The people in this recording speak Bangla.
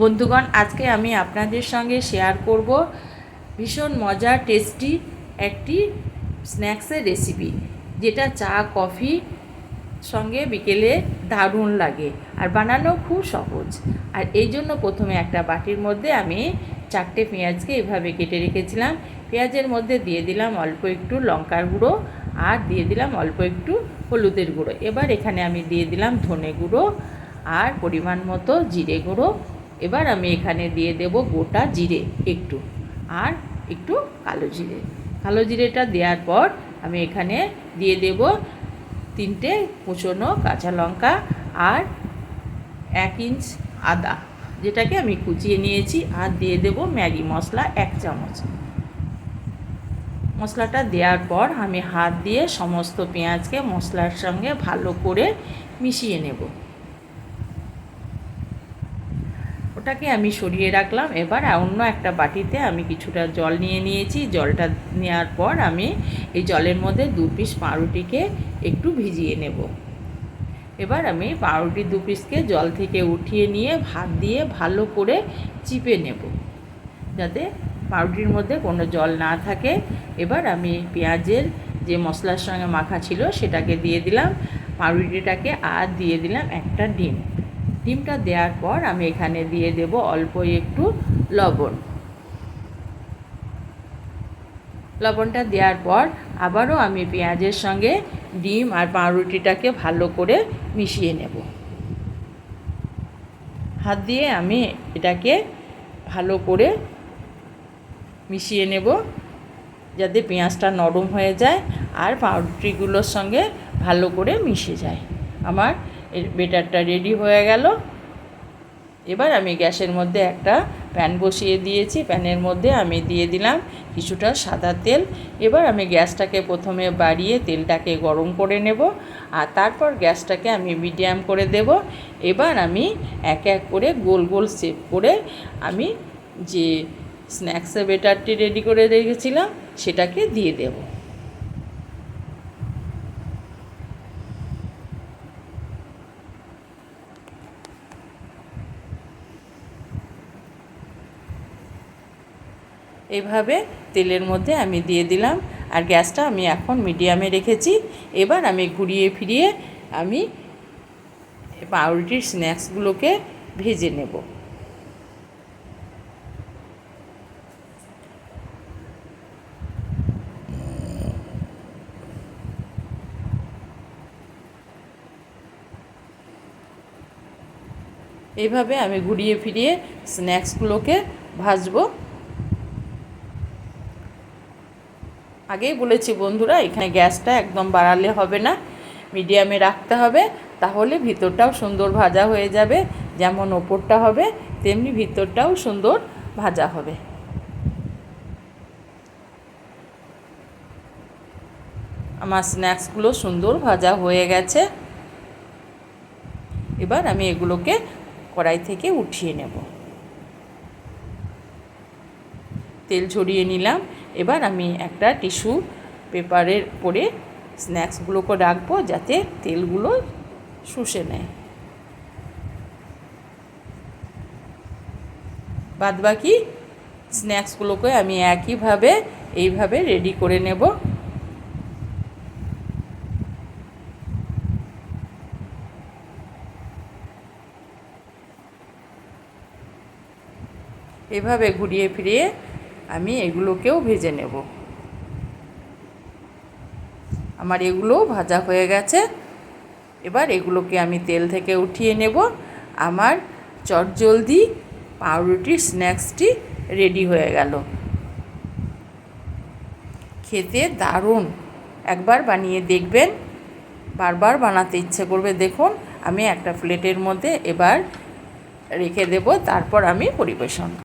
বন্ধুগণ, আজকে আমি আপনাদের সঙ্গে শেয়ার করব ভীষণ মজার টেস্টি একটি স্ন্যাক্সের রেসিপি যেটা চা কফি সঙ্গে বিকেলে দারুণ লাগে আর বানানো খুব সহজ। আর এই জন্য প্রথমে একটা বাটির মধ্যে আমি চারটে পেঁয়াজকে এভাবে কেটে রেখেছিলাম। পেঁয়াজের মধ্যে দিয়ে দিলাম অল্প একটু লঙ্কার গুঁড়ো আর দিয়ে দিলাম অল্প একটু হলুদের গুঁড়ো। এবার এখানে আমি দিয়ে দিলাম ধনে গুঁড়ো আর পরিমাণ মতো জিরে গুঁড়ো। এবার আমি এখানে দিয়ে দেব গোটা জিরে একটু, আর একটু কালো জিরে। কালো জিরেটা দেওয়ার পর আমি এখানে দিয়ে দেব তিনটে কুচনো কাঁচা লঙ্কা আর এক ইঞ্চ আদা, যেটাকে আমি কুচিয়ে নিয়েছি, আর দিয়ে দেব ম্যাগি মশলা এক চামচ। মশলাটা দেওয়ার পর আমি হাত দিয়ে সমস্ত পেঁয়াজকে মশলার সঙ্গে ভালো করে মিশিয়ে নেব। ওটাকে আমি সরিয়ে রাখলাম। এবার অন্য একটা বাটিতে আমি কিছুটা জল নিয়ে নিয়েছি। জলটা নেওয়ার পর আমি এই জলের মধ্যে দু পিস পাউরুটিকে একটু ভিজিয়ে নেব। এবার আমি পাউরুটি দু পিসকে জল থেকে উঠিয়ে নিয়ে ভাত দিয়ে ভালো করে চিপে নেব। যাতে পাউরুটির মধ্যে কোনো জল না থাকে। এবার আমি পেঁয়াজের যে মশলার সঙ্গে মাখা ছিল সেটাকে দিয়ে দিলাম। পাউরুটিটাকে আর দিয়ে দিলাম একটা ডিম। ডিমটা দেওয়ার পর আমি এখানে দিয়ে দেব অল্প একটু লবণ। লবণটা দেওয়ার পর আবারও আমি পেঁয়াজের সঙ্গে ডিম আর পাউরুটিটাকে ভালো করে মিশিয়ে নেব। হাত দিয়ে আমি এটাকে ভালো করে মিশিয়ে নেব যাতে পেঁয়াজটা নরম হয়ে যায় আর পাউরুটিগুলোর সঙ্গে ভালো করে মিশে যায়। আমার এর বেটারটা রেডি হয়ে গেল। এবার আমি গ্যাসের মধ্যে একটা প্যান বসিয়ে দিয়েছি। প্যানের মধ্যে আমি দিয়ে দিলাম কিছুটা সাদা তেল। এবার আমি গ্যাসটাকে প্রথমে বাড়িয়ে তেলটাকে গরম করে নেব আর তারপর গ্যাসটাকে আমি মিডিয়াম করে দেব। এবার আমি এক এক করে গোল গোল সেপ করে আমি যে স্ন্যাক্সের বেটারটি রেডি করে রেখেছিলাম সেটাকে দিয়ে দেবো। এভাবে তেলের মধ্যে আমি দিয়ে দিলাম আর গ্যাসটা আমি এখন মিডিয়ামে রেখেছি। এবার আমি ঘুরিয়ে ফিরিয়ে আমি পাউরুটির স্ন্যাক্সগুলোকে ভেজে নেব। এইভাবে আমি ঘুরিয়ে ফিরিয়ে স্ন্যাক্সগুলোকে ভাজবো। আগেই বলেছি বন্ধুরা, এখানে গ্যাসটা একদম বাড়ালে হবে না, মিডিয়ামে রাখতে হবে, তাহলে ভিতরটাও সুন্দর ভাজা হয়ে যাবে, যেমন ওপরটা হবে, তেমনি ভিতরটাও সুন্দর ভাজা হবে। আমার স্ন্যাক্সগুলো সুন্দর ভাজা হয়ে গেছে। এবার আমি এগুলোকে কড়াই থেকে উঠিয়ে নেব। তেল ছড়িয়ে নিলাম এবার আমি একটা টিস্যু পেপারের পরে স্ন্যাক্সগুলোকে রাখব যাতে তেলগুলো শুষে নেয়। বাদবাকি স্ন্যাক্সগুলোকে আমি একইভাবে, এইভাবে রেডি করে নেব। এভাবে ঘুরিয়ে ফিরিয়ে আমি এগুলোকেও ভেজে নেব। আমার এগুলোও ভাজা হয়ে গেছে। এবার এগুলোকে আমি তেল থেকে উঠিয়ে নেব। আমার চটজলদি পাউরুটির স্ন্যাক্সটি রেডি হয়ে গেল। খেতে দারুণ। একবার বানিয়ে দেখবেন। বারবার বানাতে ইচ্ছে করবে। দেখুন, আমি একটা প্লেটের মধ্যে এবার রেখে দেব। তারপর আমি পরিবেশন।